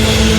என்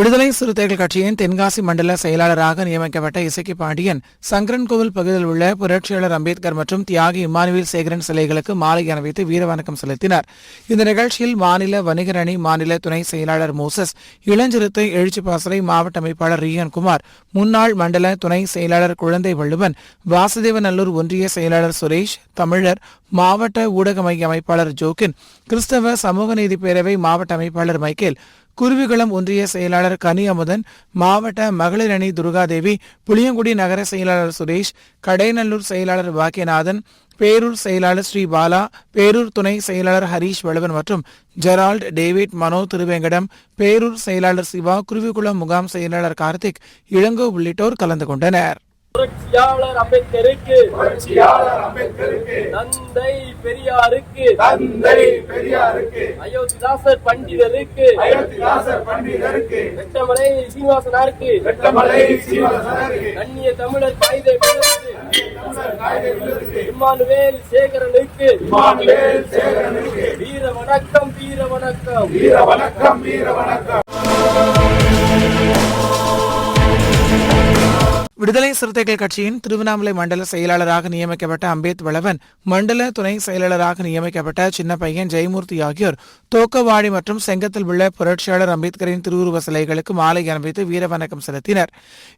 விடுதலை சிறுத்தைகள் கட்சியின் தென்காசி மண்டல செயலாளராக நியமிக்கப்பட்ட இசக்கி பாண்டியன் சங்கரன்கோவில் பகுதியில் உள்ள புரட்சியாளர் அம்பேத்கர் மற்றும் தியாகி இம்மானுவேல் சேகரன் சிலைகளுக்கு மாலை அணிவித்து வீரவணக்கம் செலுத்தினார். இந்த நிகழ்ச்சியில் மாநில வணிகர் அணி மாநில துணை செயலாளர் மோசஸ் இளஞ்சிறுத்தை எழுச்சி பாசறை மாவட்ட அமைப்பாளர் ரியன் குமார் முன்னாள் மண்டல துணை செயலாளர் குழந்தை வள்ளுவன் வாசுதேவநல்லூர் ஒன்றிய செயலாளர் சுரேஷ் தமிழர் மாவட்ட ஊடக மைய அமைப்பாளர் ஜோக்கின் கிறிஸ்தவ சமூக நீதி பேரவை மாவட்ட அமைப்பாளர் மைக்கேல் குருவிகுளம் ஒன்றிய செயலாளர் கனி அமுதன் மாவட்ட மகளிர் அணி துர்காதேவி புளியங்குடி நகர செயலாளர் சுரேஷ் கடைநல்லூர் செயலாளர் பாக்கியநாதன் பேரூர் செயலாளர் ஸ்ரீ பாலா பேரூர் துணை செயலாளர் ஹரீஷ் வளவன் மற்றும் ஜெரால்ட் டேவிட் மனோ திருவேங்கடம் பேரூர் செயலாளர் சிவா குருவிகுளம் முகாம் செயலாளர் கார்த்திக் இளங்கோ உள்ளிட்டோர் கலந்து கொண்டனர். புரட்சியாளர் அம்பேத்கருக்கு. புரட்சியாளர் அம்பேத்கருக்கு. தந்தை பெரியாருக்கு. தந்தை பெரியாருக்கு. அயோத்திதாசர் பண்டிதருக்கு. அயோத்திதாசர் பண்டிதருக்கு. வெட்டமலை சீனிவாசனாருக்கு. வெட்டமலை சீனிவாசனருக்கு. கண்ணிய தமிழர் விருதுக்கு இம்மானுவேல் சேகரனுக்கு இமானுவேல் சேகரனுக்கு வீர வணக்கம் வீர வணக்கம் வீர வணக்கம் வீர வணக்கம் விடுதலை சிறுத்தைகள் கட்சியின் திருவண்ணாமலை மண்டல செயலாளராக நியமிக்கப்பட்ட அம்பேத் வளவன் மண்டல துணை செயலாளராக நியமிக்கப்பட்ட சின்ன பையன் ஜெயமூர்த்தி ஆகியோர் தோக்கவாடி மற்றும் செங்கத்தில் உள்ள புரட்சியாளர் அம்பேத்கரின் திருவுருவ சிலைகளுக்கு மாலை அணிவித்து வீரவணக்கம் செலுத்தினர்.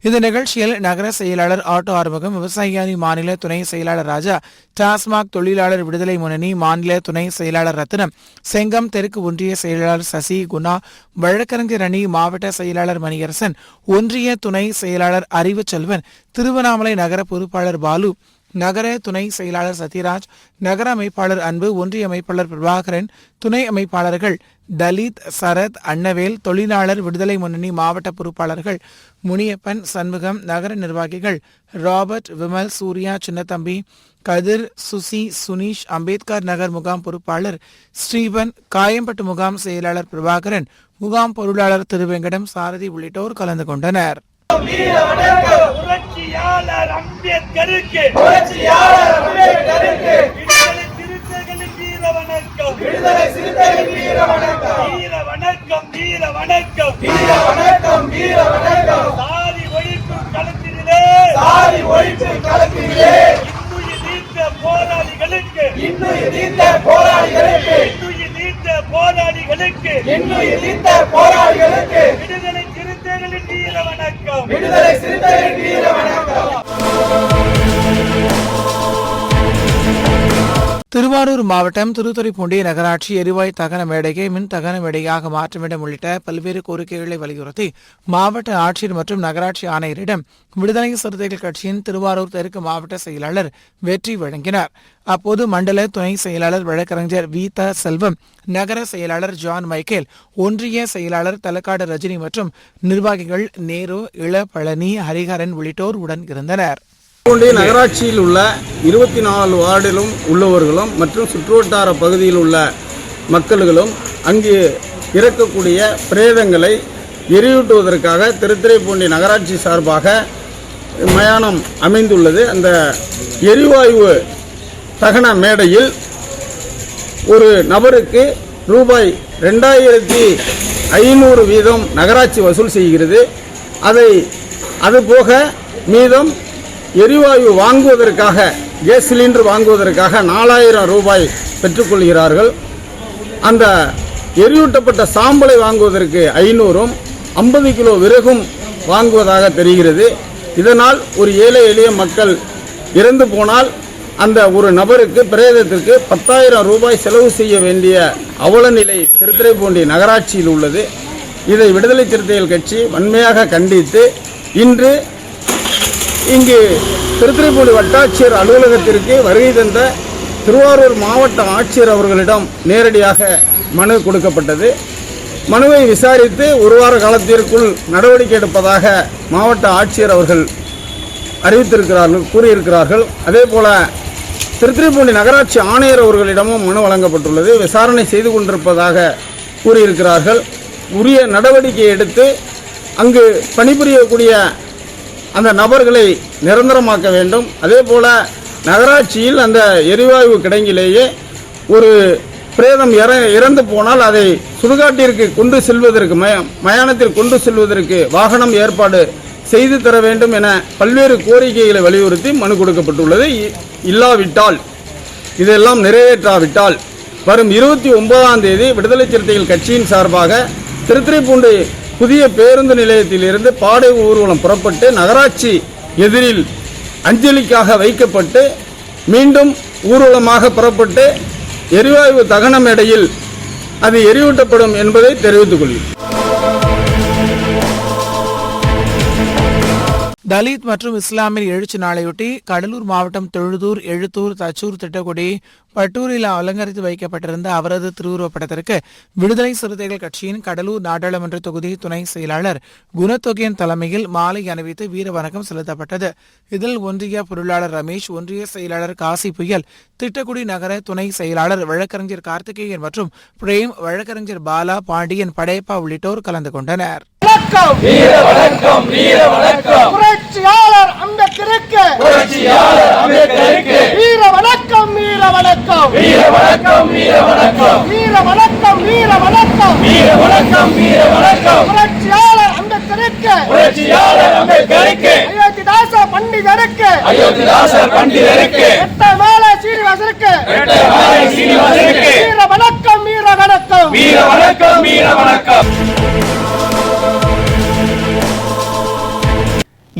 இந்த நிகழ்ச்சியில் நகர செயலாளர் ஆட்டோ ஆறுமுகம் விவசாயி மாநில துணை செயலாளர் ராஜா டாஸ்மாக் தொழிலாளர் விடுதலை முன்னணி மாநில துணை செயலாளர் ரத்தினம் செங்கம் தெற்கு ஒன்றிய செயலாளர் சசி குணா வழக்கறிஞர் அணி மாவட்ட செயலாளர் மணியரசன் ஒன்றிய துணை செயலாளர் அறிவு செல்வன் திருவண்ணாமலை நகர பொறுப்பாளர் பாலு நகர துணை செயலாளர் சத்யராஜ் நகர அமைப்பாளர் அன்பு ஒன்றிய அமைப்பாளர் பிரபாகரன் துணை அமைப்பாளர்கள் தலித் சரத் அன்னவேல் தொழிலாளர் விடுதலை முன்னணி மாவட்ட பொறுப்பாளர்கள் முனியப்பன் சண்முகம் நகர நிர்வாகிகள் ராபர்ட் விமல் சூர்யா சின்னத்தம்பி கதிர் சுசி சுனீஷ் அம்பேத்கர் நகர் முகாம் பொறுப்பாளர் ஸ்ரீபன் காயம்பட்டு முகாம் செயலாளர் பிரபாகரன் முகாம் பொருளாளர் திருவெங்கடம் சாரதி உள்ளிட்டோர் கலந்து கொண்டனர். புரட்சியாளர் அம்பேத்கருக்கு. புரட்சியாளர் அம்பேத்கருக்கு. விடுதலை சிறுத்தைகளின் வீர வணக்கம் விடுதலை சிறுத்தைகள் வீர வணக்கம் வீர வணக்கம் வீர வணக்கம் வீர வணக்கம் வீர வணக்கம் சாதி ஒழிப்பு களத்திலே சாதி ஒழிப்பு களத்திலே இன்னுயிர் நீத்த போராளிகளுக்கு. இன்னுயிர் நீத்த போராளிகளுக்கு. இன்னுயிர் நீத்த போராளிகளுக்கு. நீத்த போராளிகளுக்கு. விடுதலை சிறுத்தைகளின் வீர வணக்கம். விடுதலை சிறுத்தைகளின் வீர வணக்கம். திருவாரூர் மாவட்டம் திருத்துறைப்பூண்டி நகராட்சி எரிவாயு தகன மேடையை மின் தகன மேடையாக மாற்ற வேண்டும் உள்ளிட்ட பல்வேறு கோரிக்கைகளை வலியுறுத்தி மாவட்ட ஆட்சியர் மற்றும் நகராட்சி ஆணையரிடம் விடுதலை சிறுத்தைகள் கட்சியின் திருவாரூர் தெற்கு மாவட்ட செயலாளர் வெற்றி வழங்கினார். அப்போது மண்டல துணை செயலாளர் வழக்கறிஞர் வி த செல்வம் நகர செயலாளர் ஜான் மைக்கேல் ஒன்றிய செயலாளர் தலக்காடு ரஜினி மற்றும் நிர்வாகிகள் நேரு இள பழனி ஹரிஹரன் உள்ளிட்டோர் உடன் இருந்தனர். பூண்டி நகராட்சியில் உள்ள இருபத்தி நாலு வார்டிலும் உள்ளவர்களும் மற்றும் சுற்றுவட்டார பகுதியில் உள்ள மக்கள்களும் அங்கு இறக்கக்கூடிய பிரேதங்களை எரியூட்டுவதற்காக திருத்துறைப்பூண்டி நகராட்சி சார்பாக மயானம் அமைந்துள்ளது. அந்த எரிவாயு தகன மேடையில் ஒரு நபருக்கு ரூபாய் ரெண்டாயிரத்தி ஐநூறு வீதம் நகராட்சி வசூல் செய்கிறது. அதை அதுபோக மீதம் எரிவாயு வாங்குவதற்காக கேஸ் சிலிண்டர் வாங்குவதற்காக நாலாயிரம் ரூபாய் பெற்றுக்கொள்கிறார்கள். அந்த எரியூட்டப்பட்ட சாம்பலை வாங்குவதற்கு ஐநூறும் ஐம்பது கிலோ விறகும் வாங்குவதாக தெரிகிறது. இதனால் ஒரு ஏழை எளிய மக்கள் இறந்து போனால் அந்த ஒரு நபருக்கு பிரேதத்திற்கு பத்தாயிரம் ரூபாய் செலவு செய்ய வேண்டிய அவல நிலை திருத்துறைப்பூண்டி நகராட்சியில் உள்ளது. இதை விடுதலை சிறுத்தைகள் கட்சி வன்மையாக கண்டித்து இன்று இங்கு திருத்துறைப்பூண்டி வட்டாட்சியர் அலுவலகத்திற்கு வருகை தந்த திருவாரூர் மாவட்ட ஆட்சியர் அவர்களிடம் நேரடியாக மனு கொடுக்கப்பட்டது. மனுவை விசாரித்து ஒரு வார காலத்திற்குள் நடவடிக்கை எடுப்பதாக மாவட்ட ஆட்சியர் அவர்கள் அறிவித்திருக்கிறார்கள் கூறியிருக்கிறார்கள். அதே போல திருத்துறைப்பூண்டி நகராட்சி ஆணையர் அவர்களிடமும் மனு வழங்கப்பட்டுள்ளது. விசாரணை செய்து கொண்டிருப்பதாக கூறியிருக்கிறார்கள். உரிய நடவடிக்கை எடுத்து அங்கு பணிபுரியக்கூடிய அந்த நபர்களை நிரந்தரமாக்க வேண்டும். அதே போல நகராட்சியில் அந்த எரிவாயு கிடங்கிலேயே ஒரு பிரேதம் இற இறந்து போனால் அதை சுடுகாட்டிற்கு கொண்டு செல்வதற்கு மய மயானத்தில் கொண்டு செல்வதற்கு வாகனம் ஏற்பாடு செய்து தர வேண்டும் என பல்வேறு கோரிக்கைகளை வலியுறுத்தி மனு கொடுக்கப்பட்டுள்ளது. இ- இல்லாவிட்டால் இதெல்லாம் நிறைவேற்றாவிட்டால் வரும் இருபத்தி ஒன்பதாம் தேதி விடுதலை சிறுத்தைகள் கட்சியின் சார்பாக திருத்திரைப்பூண்டு புதிய பேருந்து நிலையத்திலிருந்து பாடை ஊர்வலம் புறப்பட்டு நகராட்சி எதிரில் அஞ்சலிக்காக வைக்கப்பட்டு மீண்டும் ஊர்வலமாக புறப்பட்டு எரிவாயு தகன மேடையில் அது எரியூட்டப்படும் என்பதை தெரிவித்துக் கொள்கிறேன். தலித் மற்றும் இஸ்லாமிய எழுச்சி நாளையொட்டி கடலூர் மாவட்டம் தொழுதூர் எழுத்தூர் தச்சூர் திட்டக்குடி பட்டூரில் அலங்கரித்து வைக்கப்பட்டிருந்த அவரது திருவுருவப்படத்திற்கு விடுதலை சிறுத்தைகள் கட்சியின் கடலூர் நாடாளுமன்ற தொகுதி துணை செயலாளர் குணத்தொகையின் தலைமையில் மாலை அணிவித்து வீர வணக்கம் செலுத்தப்பட்டது. இதில் ஒன்றிய பொருளாளர் ரமேஷ் ஒன்றிய செயலாளர் காசி புயல் திட்டக்குடி நகர துணை செயலாளர் வழக்கறிஞர் கார்த்திகேயன் மற்றும் பிரேம் வழக்கறிஞர் பாலா பாண்டியன் படையப்பா உள்ளிட்டோர் கலந்து கொண்டனர். வணக்கம். வீர வணக்கம் வீர வணக்கம். புரட்சியாளர் அம்பேத்கருக்கு. புரட்சியாளர் அம்பேத்கருக்கு. வீர வணக்கம் வீர வணக்கம். வீர வணக்கம் வீர வணக்கம். வீர வணக்கம் வீர வணக்கம். வீர வணக்கம் வீர வணக்கம். புரட்சியாளர் அம்பேத்கருக்கு. புரட்சியாளர் அம்பேத்கருக்கு. அயோத்திதாச பண்டிதருக்கு. அயோத்திதாச பண்டிதருக்கு. எட்ட மேல சீனிவாசருக்கு. எட்ட மேல சீனிவாசருக்கு. வீர வணக்கம் வீர வணக்கம். வீர வணக்கம் வீர வணக்கம்.